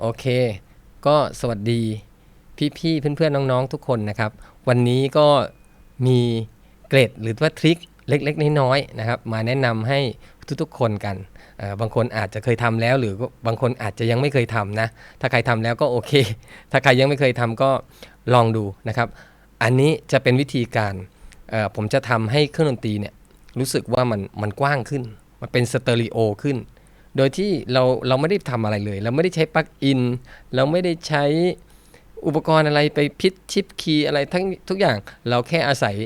โอเค ก็สวัสดีพี่ๆเพื่อนๆน้องๆทุกคนนะครับ วันนี้ก็มีเกรดหรือว่าทริคเล็กๆน้อยๆนะครับ มาแนะนำให้ทุกๆคนกัน บางคนอาจจะเคยทำแล้ว หรือบางคนอาจจะยังไม่เคยทำนะ ถ้าใครทำแล้วก็โอเค ถ้าใครยังไม่เคยทำก็ลองดูนะครับ อันนี้จะเป็นวิธีการ ผมจะทำให้เครื่องดนตรีเนี่ยรู้สึกว่ามันมันกว้างขึ้น มันเป็นสเตอริโอขึ้น โดยที่เราเราไม่ได้ทำอะไรเลย เราไม่ได้ใช้ปลั๊กอิน เราไม่ได้ใช้อุปกรณ์อะไรไปพิชชิปคีย์อะไรทั้งทุกอย่างเราแค่อาศัย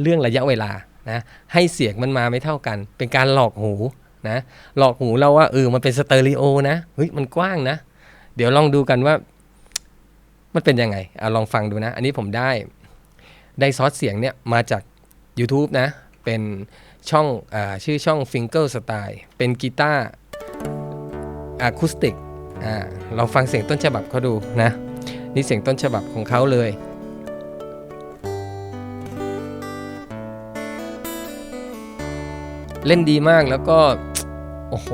เรื่องระยะเวลานะให้เสียงมันมาไม่เท่ากัน เป็นการหลอกหูนะหลอกหูเราว่าเออมันเป็นสเตอริโอนะเฮ้ยมันกว้างนะ เดี๋ยวลองดูกันว่า มันเป็นยังไงเอาลองฟังดูนะ อันนี้ผมได้ ได้ซอสเสียงเนี่ยมาจาก YouTube นะ เป็นช่องอชื่อช่อง Finger Style เป็นกีตาร์อะคูสติกอ่าลองฟังเสียงต้นฉบับเขาดูนะ นี่เสียงต้นฉบับของเขาเลยเล่นดีมากแล้วก็ โอ้โห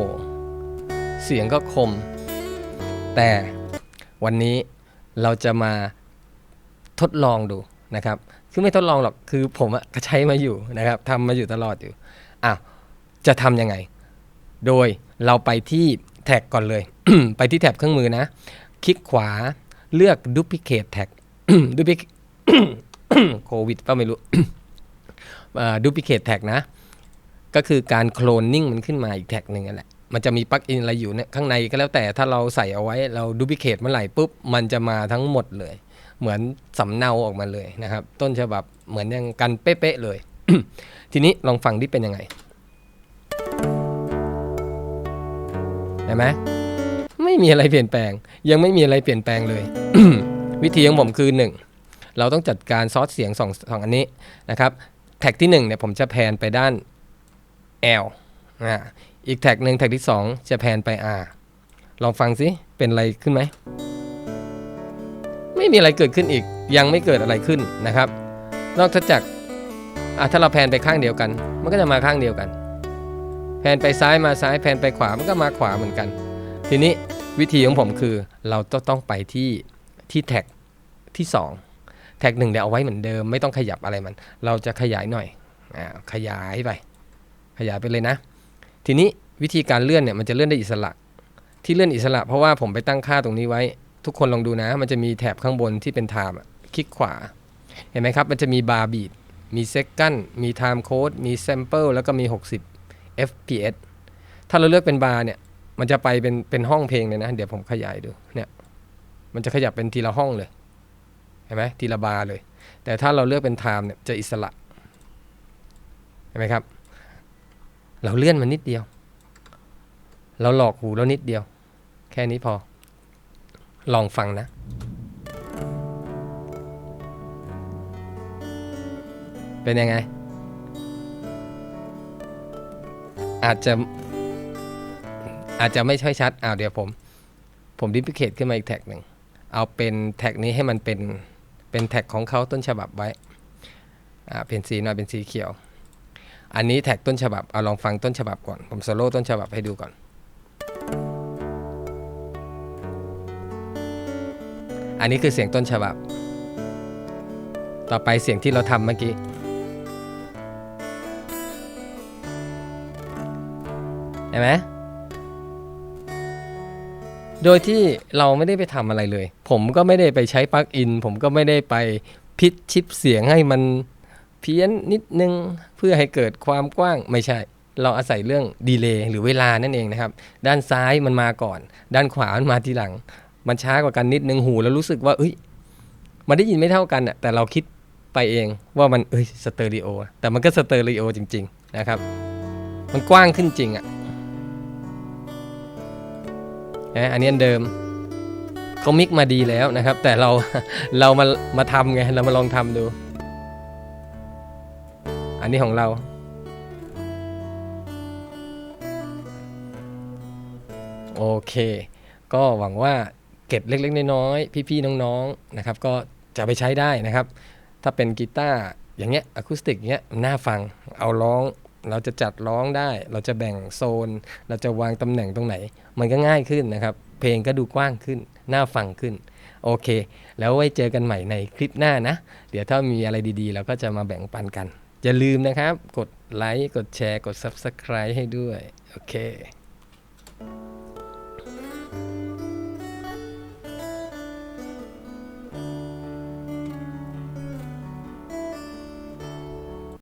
เสียงก็คม แต่วันนี้เราจะมาทดลองดู นะครับคือไม่ทดลองหรอกคือผมอะก็ใช้มาอยู่นะครับทำมาอยู่ตลอดอยู่อ้าวจะทำยังไง โดยเราไปที่แท็กก่อนเลย ไปที่แท็บเครื่องมือนะ คลิกขวาเลือก duplicate tag duplicate โควิดก็ไม่รู้ duplicate tag นะ ก็คือการโคลนนิ่งมันขึ้นมาอีกแท็กหนึ่งนั่นแหละมันจะมีปลั๊กอินอะไรอยู่เนี่ยข้างในก็แล้วแต่ถ้าเราใส่เอาไว้เราดูพิเคทเมื่อไหร่ปุ๊บ มันจะมาทั้งหมดเลย เหมือนสำเนาออกมาเลยนะครับ ต้นฉบับเหมือนยังกันเป๊ะๆเลย ทีนี้ลองฟังที่เป็นยังไงเห็นไหมไม่มีอะไรเปลี่ยนแปลง ยังไม่มีอะไรเปลี่ยนแปลงเลย วิธีของผมคือ 1 เราต้องจัดการซอสเสียงสองสองอันนี้นะครับแท็กที่ 1เนี่ยผมจะแพนไปด้าน L อ่าอีกแท็กหนึ่งแท็กที่ 2 จะแพนไป R ลองฟังสิเป็นอะไรขึ้นไหม ไม่มีอะไรเกิดขึ้นอีก ยังไม่เกิดอะไรขึ้นนะครับ นอกจากถ้าเราแพนไปข้างเดียวกัน มันก็จะมาข้างเดียวกัน แพนไปซ้ายมาซ้ายแพนไปขวามันก็มาขวาเหมือนกัน ทีนี้วิธีของผมคือเราต้องต้องไปที่ที่แท็กที่ 2 แท็กหนึ่งเดี๋ยวเอาไว้เหมือนเดิม ไม่ต้องขยับอะไรมัน เราจะขยายหน่อยอขยายไป ขยายไปเลยนะ ทีนี้วิธีการเลื่อนเนี่ยมันจะเลื่อนได้อิสระ ที่เลื่อนอิสระเพราะว่าผมไปตั้งค่าตรงนี้ไว้ ทุกคนลองดูนะ มันจะมีแถบข้างบนที่เป็นไทม์อะคลิกขวา เห็นไหมครับ มันจะมีบาร์บีดมีเซกันมีไทม์โค้ดมีแซมเปิลแล้วก็มี 60 fps ถ้าเราเลือกเป็นบาร์เนี่ย มันจะไปเป็นเป็นห้องเพลงเลยนะ เดี๋ยวผมขยายดูเนี่ยมันจะขยับเป็นทีละห้องเลยเห็นไหมทีละบาร์เลย แต่ถ้าเราเลือกเป็นไทม์เนี่ยจะอิสระเห็นไหมครับ เราเลื่อนมันนิดเดียว เราหลอกหูเรานิดเดียว แค่นี้พอ ลองฟังนะเป็นยังไง อาจจะ อาจจะไม่ช่ชัดอ้าวเดี๋ยวผม ผมดิพิเคทขึ้นมาอีกแท็กหนึ่ง เอาเป็นแท็กนี้ให้มันเป็น เป็นแท็กของเขาต้นฉบับไว้ อ่า เป็นสีหน่อยเป็นสีเขียว อันนี้แท็กต้นฉบับ เอาลองฟังต้นฉบับก่อน ผมโซโล่ต้นฉบับให้ดูก่อน อันนี้คือเสียงต้นฉบับ ต่อไปเสียงที่เราทำเมื่อกี้ เห็นไหมโดยที่เราไม่ได้ไปทำอะไรเลย ผมก็ไม่ได้ไปใช้ปลั๊กอิน ผมก็ไม่ได้ไปพิชชิปเสียงให้มันเพี้ยนนิดนึงเพื่อให้เกิดความกว้างไม่ใช่ เราอาศัยเรื่องดีเลย์หรือเวลานั่นเองนะครับ ด้านซ้ายมันมาก่อน ด้านขวามันมาทีหลัง มันช้ากว่ากันนิดนึงหูแล้วรู้สึกว่าเอ้ย มันได้ยินไม่เท่ากันอะแต่เราคิดไปเองว่ามันเอ้ยสเตอริโอแต่มันก็สเตอริโอจริง ๆ นะครับ มันกว้างขึ้นจริงอะนะอันนี้อันเดิมเขามิกมาดีแล้วนะครับ แต่เราเรามามาทำไงเรามาลองทำดู อันนี้ของเรา โอเค ก็หวังว่า เก็บเล็ก ๆ น้อยๆพี่ๆน้องๆนะครับ ก็จะไปใช้ได้นะครับ ถ้าเป็นกีตาร์อย่างเงี้ยอะคูสติกเงี้ยน่าฟังเอาร้องเราจะจัดร้องได้ เราจะแบ่งโซน เราจะวางตำแหน่งตรงไหน มันก็ง่ายขึ้นนะครับ เพลงก็ดูกว้างขึ้น น่าฟังขึ้น โอเค แล้วไว้เจอกันใหม่ในคลิปหน้านะ เดี๋ยวถ้ามีอะไรดีๆ เราก็จะมาแบ่งปันกัน อย่าลืมนะครับ กดไลค์ กดแชร์ กด Subscribe ให้ด้วย โอเค